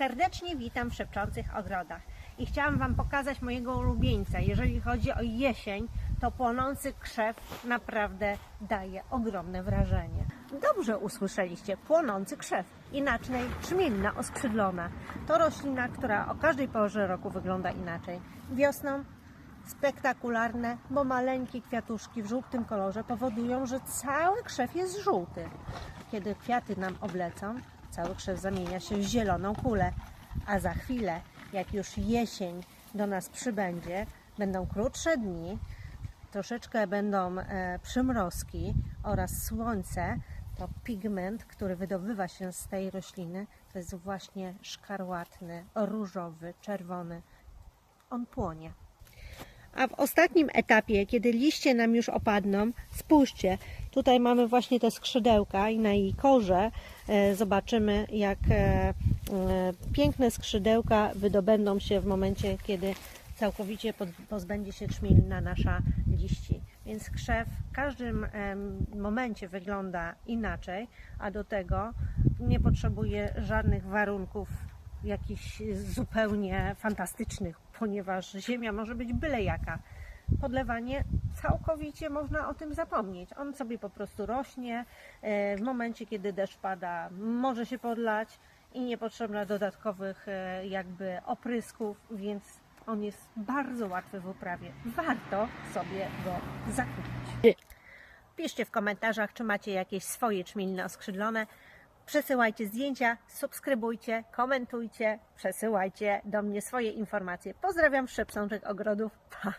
Serdecznie witam w Szepczących Ogrodach i chciałam Wam pokazać mojego ulubieńca. Jeżeli chodzi o jesień, to płonący krzew naprawdę daje ogromne wrażenie. Dobrze usłyszeliście, płonący krzew. Inaczej trzmielna oskrzydlona. To roślina, która o każdej porze roku wygląda inaczej. Wiosną spektakularne, bo maleńkie kwiatuszki w żółtym kolorze powodują, że cały krzew jest żółty. Kiedy kwiaty nam oblecą, cały krzew zamienia się w zieloną kulę, a za chwilę, jak już jesień do nas przybędzie, będą krótsze dni, troszeczkę będą e, przymrozki oraz słońce, to pigment, który wydobywa się z tej rośliny, to jest właśnie szkarłatny, różowy, czerwony. On płonie. A w ostatnim etapie, kiedy liście nam już opadną, spójrzcie, tutaj mamy właśnie te skrzydełka i na jej korze e, zobaczymy, jak e, e, piękne skrzydełka wydobędą się w momencie, kiedy całkowicie pozbędzie się trzmielna nasza liści. Więc krzew w każdym momencie wygląda inaczej, a do tego nie potrzebuje żadnych warunków jakichś zupełnie fantastycznych, ponieważ ziemia może być byle jaka. Podlewanie całkowicie można o tym zapomnieć. On sobie po prostu rośnie. E, W momencie, kiedy deszcz pada, może się podlać i nie potrzeba dodatkowych e, jakby oprysków, więc on jest bardzo łatwy w uprawie. Warto sobie go zakupić. Piszcie w komentarzach, czy macie jakieś swoje czmielne oskrzydlone. Przesyłajcie zdjęcia, subskrybujcie, komentujcie, przesyłajcie do mnie swoje informacje. Pozdrawiam z Szepsączek Ogrodów. Pa!